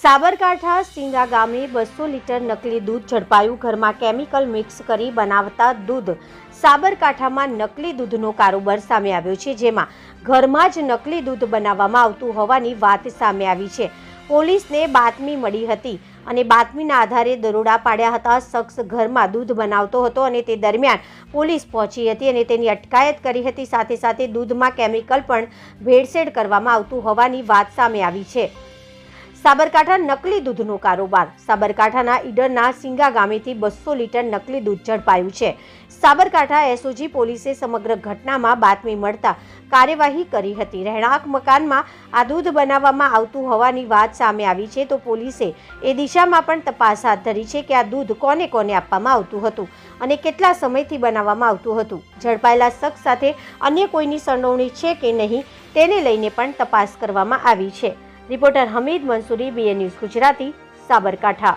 સાબરકાંઠા સિંગા ગામે બસો લીટર નકલી દૂધ ઝડપાયું. ઘરમાં કેમિકલ મિક્સ કરી બનાવતા દૂધ. સાબરકાંઠામાં નકલી દૂધનો કારોબાર સામે આવ્યો છે, જેમાં ઘરમાં જ નકલી દૂધ બનાવવામાં આવતું હોવાની વાત સામે આવી છે. પોલીસને બાતમી મળી હતી અને બાતમીના આધારે દરોડા પાડ્યા હતા. શખ્સ ઘરમાં દૂધ બનાવતો હતો અને તે દરમિયાન પોલીસ પહોંચી હતી અને તેની અટકાયત કરી હતી. સાથે સાથે દૂધમાં કેમિકલ પણ ભેળસેળ કરવામાં આવતું હોવાની વાત સામે આવી છે. સાબરકાંઠા નકલી દૂધનો કારોબાર. સાબરકાંઠાના ઈડરના સિંગા ગામેથી બસો લીટર નકલી દૂધ ઝડપાયું છે. સાબરકાંઠા એસઓજી પોલીસે સમગ્ર ઘટનામાં બાતમી મળતા કાર્યવાહી કરી હતી. રહેણાંક મકાનમાં આ દૂધ બનાવવામાં આવતું હોવાની વાત સામે આવી છે તો પોલીસે એ દિશામાં પણ તપાસ હાથ ધરી છે કે આ દૂધ કોને કોને આપવામાં આવતું હતું અને કેટલા સમયથી બનાવવામાં આવતું હતું. ઝડપાયેલા શખ્સ સાથે અન્ય કોઈની સંડોવણી છે કે નહીં તેને લઈને પણ તપાસ કરવામાં આવી છે. Reporter Hamid Mansuri BA news Gujarati Sabarkantha.